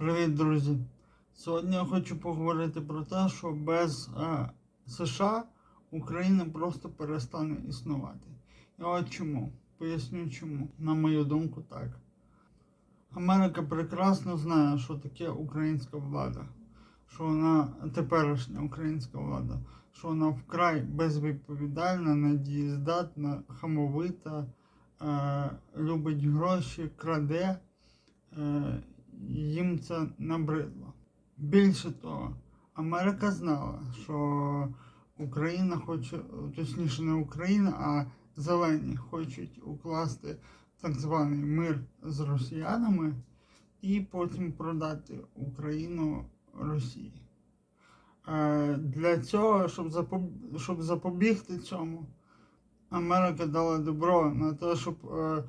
Привіт, друзі! Сьогодні я хочу поговорити про те, що без е, США Україна просто перестане існувати. І от чому? Поясню чому. На мою думку, так. Америка прекрасно знає, що таке українська влада, що вона теперішня українська влада, що вона вкрай безвідповідальна, надієздатна, хамовита, е, любить гроші, краде. Е, їм це набридло. Більше того, Америка знала, що Україна хоче, точніше не Україна, а зелені хочуть укласти так званий мир з росіянами і потім продати Україну Росії. Е, Для цього, щоб запоб- щоб запобігти цьому, Америка дала добро на те, щоб е,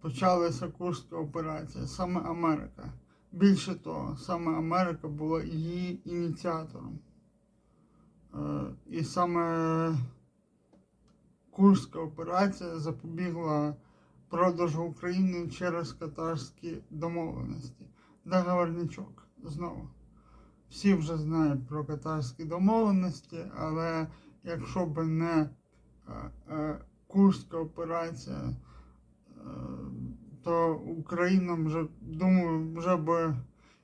почалася Курська операція. Саме Америка. Більше того, саме Америка була її ініціатором. Е, І саме Курська операція запобігла продажу України через катарські домовленості. Договорничок. Знову. Всі вже знають про катарські домовленості, але якщо б не е, е, Курська операція, то Україна вже, думаю, вже би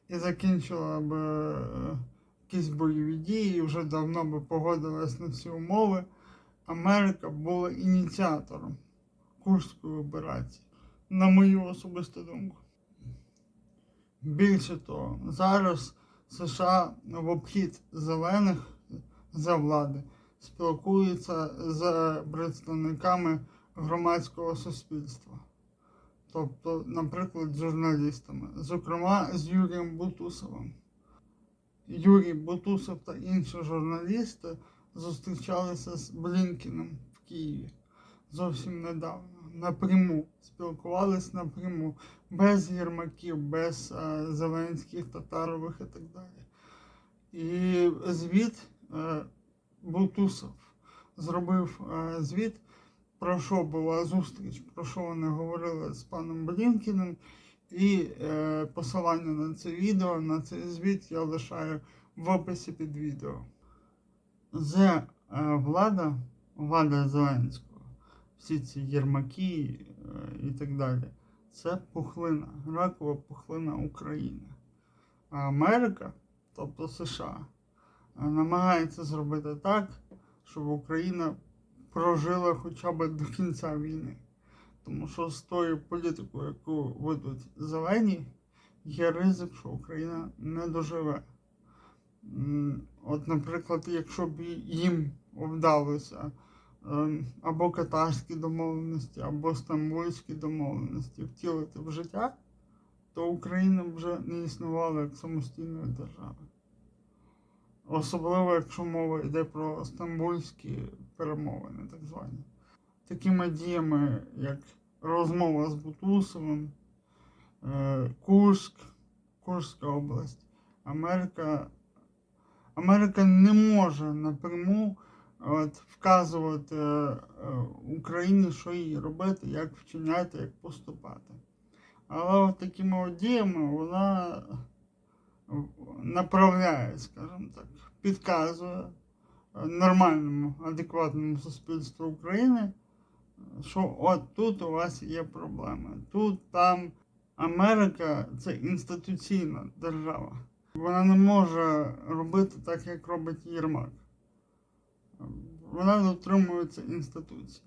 і закінчила б е, якісь бойові дії, вже давно би погодилась на всі умови. Америка була ініціатором Курської операції, на мою особисту думку. Більше того, зараз США в обхід зелених за влади спілкуються з представниками громадського суспільства. Тобто, наприклад, з журналістами, зокрема з Юрієм Бутусовим. Юрій Бутусов та інші журналісти зустрічалися з Блінкіном в Києві зовсім недавно. Напряму спілкувалися напряму, без гірмаків, без е, зеленських, татарових і так далі. І звіт е, Бутусов зробив е, звіт про що була зустріч, про що вони говорили з паном Блінкіним. І е, посилання на це відео, на цей звіт я лишаю в описі під відео. З е, влада, влада Зеленського, всі ці єрмаки е, і так далі, це пухлина, ракова пухлина України. А Америка, тобто США, намагається зробити так, щоб Україна прожила хоча б до кінця війни. Тому що з тою політикою, яку ведуть зелені, є ризик, що Україна не доживе. От, наприклад, якщо б їм вдалося ем, або катарські домовленості, або стамбульські домовленості втілити в життя, то Україна вже не існувала як самостійної держави. Особливо, якщо мова йде про стамбульські перемовини, так звані. Такими діями, як розмова з Бутусовим, е, Курськ, Курська область, Америка, Америка не може напряму от, вказувати е, Україні, що їй робити, як вчиняти, як поступати. Але от такими от діями вона направляє, скажімо так, підказує е, нормальному, адекватному суспільству України, що от тут у вас є проблеми. Тут там Америка це інституційна держава. Вона не може робити так, як робить Єрмак. Вона дотримується інституцій.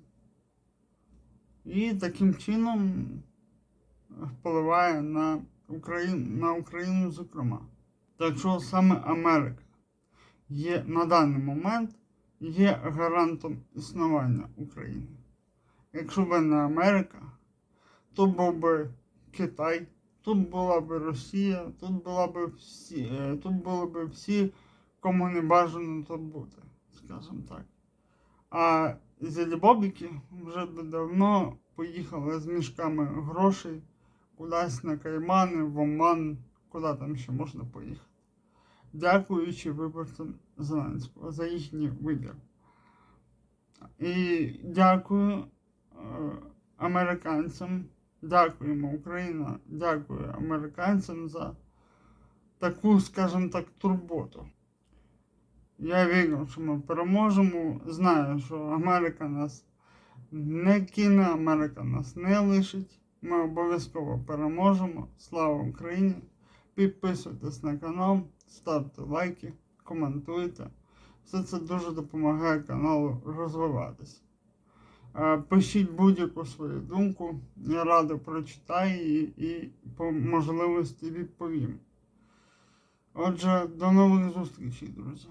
І таким чином впливає на Україну, на Україну, зокрема. Так що саме Америка є на даний момент є гарантом існування України. Якщо б не Америка, то був би Китай, тут була б Росія, тут була б всі, е, тут були б всі, кому не бажано тут бути, скажімо так. А зелібобіки вже давно поїхали з мішками грошей кудись на Каймани, в Оман, куди там ще можна поїхати. Дякуючи виборцям Зеленського за їхній вибір. І дякую е, американцям, дякуємо Україна, дякую американцям за таку, скажімо так, турботу. Я вірю, що ми переможемо. Знаю, що Америка нас не кине, Америка нас не лишить. Ми обов'язково переможемо. Слава Україні! Підписуйтесь на канал, ставте лайки, коментуйте. Все це дуже допомагає каналу розвиватися. Е, Пишіть будь-яку свою думку, я радо прочитаю її і по можливості відповім. Отже, до нових зустрічей, друзі.